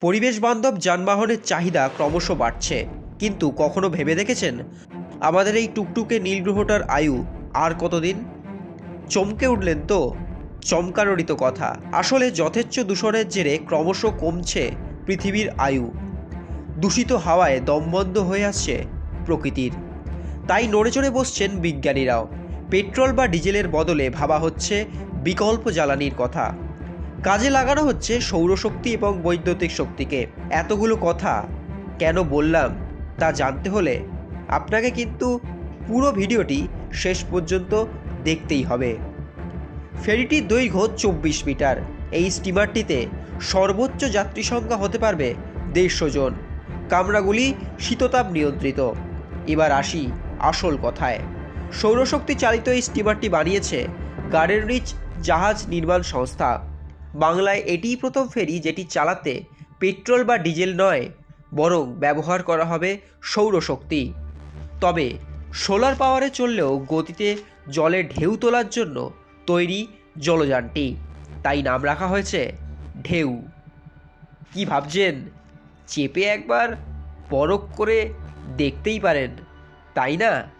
পরিবেশ বান্ধব যানবাহনের চাহিদা ক্রমশ বাড়ছে। কিন্তু কখনো ভেবে দেখেছেন? আমাদের এই টুকটুকে নীল গ্রহটার আয়ু আর কতদিন? চমকে উঠলেন তো? চমকানোরই তো কথা। আসলে যথেচ্ছ দূষণের জেরে ক্রমশ কমছে পৃথিবীর আয়ু। দূষিত হাওয়ায় দমবন্ধ হয়ে আসছে প্রকৃতির। তাই নড়ে চড়ে বসছেন বিজ্ঞানীরাও। পেট্রোল বা ডিজেলের বদলে ভাবা হচ্ছে বিকল্প জ্বালানির কথা। কাজে লাগানো হচ্ছে সৌরশক্তি এবং বৈদ্যুতিক শক্তিকে। এতগুলো কথা কেন বললাম তা জানতে হলে আপনাকে কিন্তু পুরো ভিডিওটি শেষ পর্যন্ত দেখতেই হবে। ফেরিটির দৈর্ঘ্য চব্বিশ মিটার। এই স্টিমারটিতে সর্বোচ্চ যাত্রী সংখ্যা হতে পারবে দেড়শো জন। কামরাগুলি শীততাপ নিয়ন্ত্রিত। এবার আসি আসল কথায়। সৌরশক্তি চালিত এই স্টিমারটি বানিয়েছে গার্ডেন রিচ জাহাজ নির্মাণ সংস্থা। বাংলায় এটিই প্রথম ফেরি যেটি চালাতে পেট্রোল বা ডিজেল নয়, বরং ব্যবহার করা হবে সৌরশক্তি। তবে সোলার পাওয়ারে চললেও গতিতে জলে ঢেউ তোলার জন্য তৈরি জলযানটি, তাই নাম রাখা হয়েছে ঢেউ। কি ভাবছেন? চেপে একবার পরখ করে দেখতেই পারেন, তাই না?